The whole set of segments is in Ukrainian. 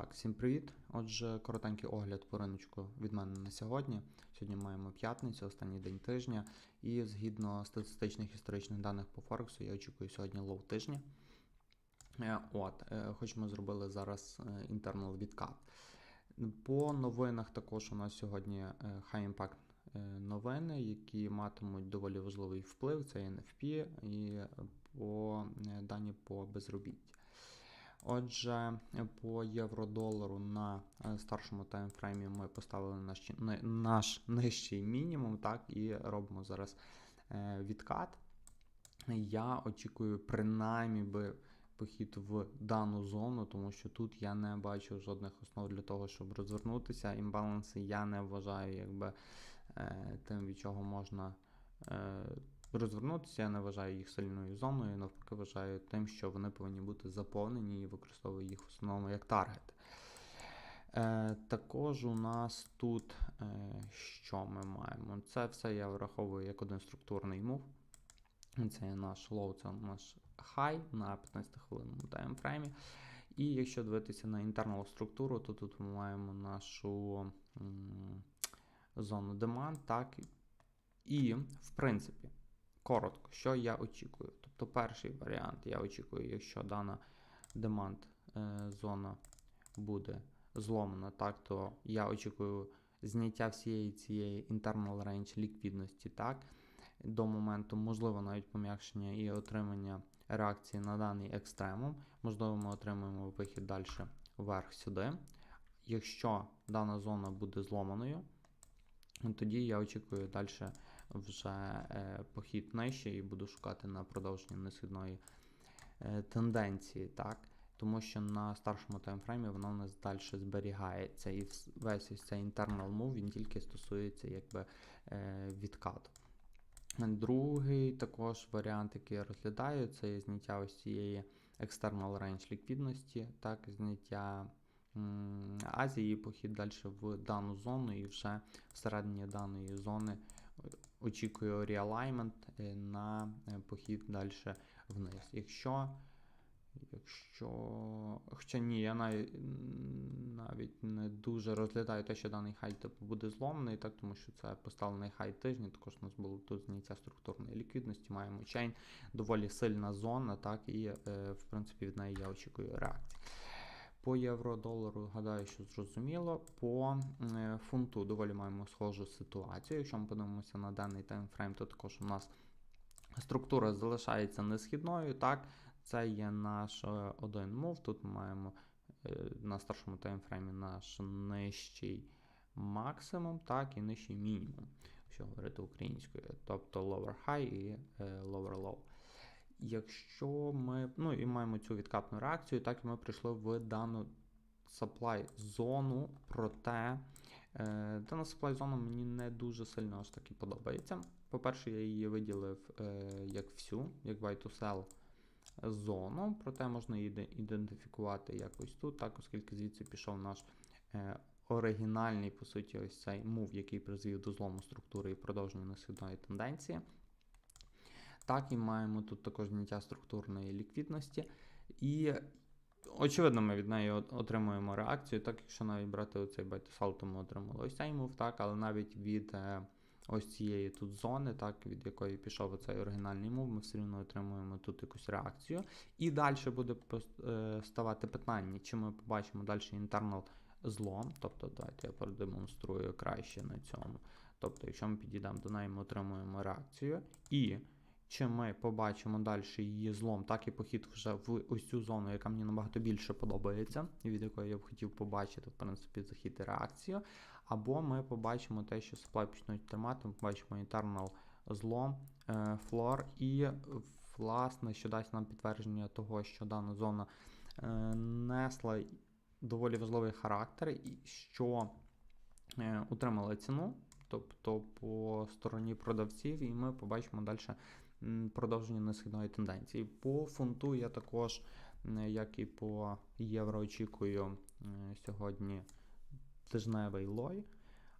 Так, всім привіт. Отже, коротенький огляд по риночку від мене на сьогодні. Сьогодні маємо п'ятницю, останній день тижня, і згідно статистичних історичних даних по Форексу, я очікую сьогодні лоу тижня. Е, От, е, хоч ми зробили зараз інтернал відкат. По новинах також у нас сьогодні е, High Impact новини, які матимуть доволі важливий вплив. Це NFP і по дані по безробітті. Отже, по євро-долару на е, старшому таймфреймі ми поставили наш, наш нижчий мінімум, так, і робимо зараз е, відкат. Я очікую, принаймні би похід в дану зону, тому що тут я не бачу жодних основ для того, щоб розвернутися. Імбаланси я не вважаю, якби е, тим, від чого можна розвернутися. Я не вважаю їх сильною зоною, навпаки, вважаю тим, що вони повинні бути заповнені і використовую їх в основному як таргет. Е, Також у нас тут е, що ми маємо? Це все я враховую як один структурний мув. Це наш лоу, це наш хай на 15 хвилинному таймфреймі. І якщо дивитися на інтернал структуру, то тут ми маємо нашу м, зону demand, так. І, в принципі, коротко, що я очікую. Тобто, перший варіант я очікую, якщо дана демант зона буде зломана, так, то я очікую зняття всієї цієї internal range ліквідності, так, до моменту, можливо, навіть пом'якшення і отримання реакції на даний екстремум. Можливо, ми отримаємо вихід далі вверх сюди. Якщо дана зона буде зломаною, тоді я очікую далі вже е, похід нижче і буду шукати на продовження несхідної е, тенденції. так? Тому що на старшому таймфреймі воно у нас далі зберігається. І весь ось цей internal move він тільки стосується якби, е, відкату. Другий також варіант, який я розглядаю, це зняття ось цієї external range ліквідності, так, зняття Азії, похід далі в дану зону, і вже всередині даної зони очікую реалаймент е, на е, похід далі вниз. Якщо Якщо. Хоча ні, я навіть не дуже розглядаю те, що даний хай типу буде зломаний, так, тому що це поставлений хай тижня. Також у нас було тут зняття структурної ліквідності, маємо чейн, доволі сильна зона, так, і е, в принципі від неї я очікую реакції. По євро-долару, гадаю, що зрозуміло. По е, фунту доволі маємо схожу ситуацію. Якщо ми подивимося на даний таймфрейм, то також у нас структура залишається несхідною. Так, це є наш е, один мов. Тут ми маємо е, на старшому таймфреймі наш нижчий максимум, так, і нижчий мінімум, якщо говорити українською, тобто lower high і lower low. Якщо ми ну і маємо цю відкатну реакцію, так і ми прийшли в дану supply зону, проте е, дана supply зона мені не дуже сильно аж таки подобається. По-перше, я її виділив е, як всю, як buy to sell зону, проте можна її ідентифікувати якось тут, так, оскільки звідси пішов наш е, оригінальний, по суті, ось цей мув, який призвів до злому структури і продовження наслідної тенденції. Так, і маємо тут також зняття структурної ліквідності. І, очевидно, ми від неї отримуємо реакцію. Так, якщо навіть брати оцей байтосал, то ми отримали ось цей мув, так, але навіть від е, ось цієї тут зони, так, від якої пішов оцей оригінальний мув, ми все одно отримуємо тут якусь реакцію. І далі буде е, ставати питання, чи ми побачимо далі інтернал злом. Тобто, давайте я продемонструю краще на цьому. Тобто, якщо ми підійдемо до неї, ми отримуємо реакцію. І чи ми побачимо далі її злом, так і похід вже в ось цю зону, яка мені набагато більше подобається, від якої я б хотів побачити, в принципі, захід і реакцію. Або ми побачимо те, що supply почнуть тримати, ми побачимо internal злом, флор, і, власне, що дасть нам підтвердження того, що дана зона е, несла доволі важливий характер, і що е, утримала ціну. Тобто по стороні продавців, і ми побачимо далі продовження несхідної тенденції. По фунту я також, як і по євро, очікую сьогодні тижневий лой.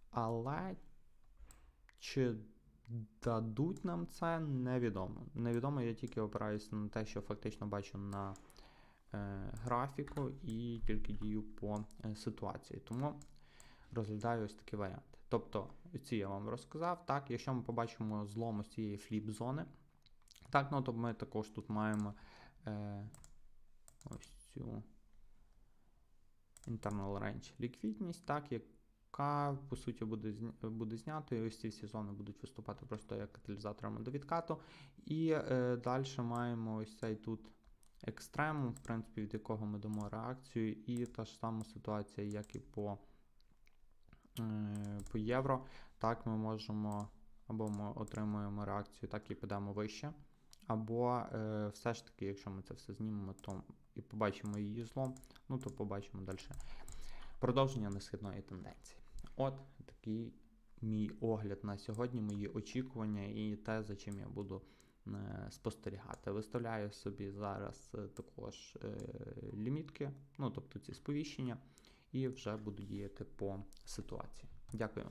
Але чи дадуть нам це, невідомо. Невідомо, я тільки опираюся на те, що фактично бачу на е, графіку і тільки дію по е, ситуації. Тому розглядаю ось такі варіанти. Тобто, ці я вам розказав. Так, якщо ми побачимо злом ось цієї фліп-зони, так, ну то ми також тут маємо е, ось цю internal range ліквідність, так, яка по суті буде, буде знято, і ось ці всі зони будуть виступати просто як каталізаторами до відкату. І е, далі маємо ось цей тут екстремум, в принципі, від якого ми дамо реакцію, і та ж сама ситуація, як і по, е, по євро. Так, ми можемо або ми отримуємо реакцію, так і підемо вище. Або е, все ж таки, якщо ми це все знімемо, то і побачимо її злом, ну то побачимо далі продовження несхідної тенденції. От такий мій огляд на сьогодні, мої очікування і те, за чим я буду е, спостерігати. Виставляю собі зараз е, також лімітки, ну тобто ці сповіщення, і вже буду діяти по ситуації. Дякую.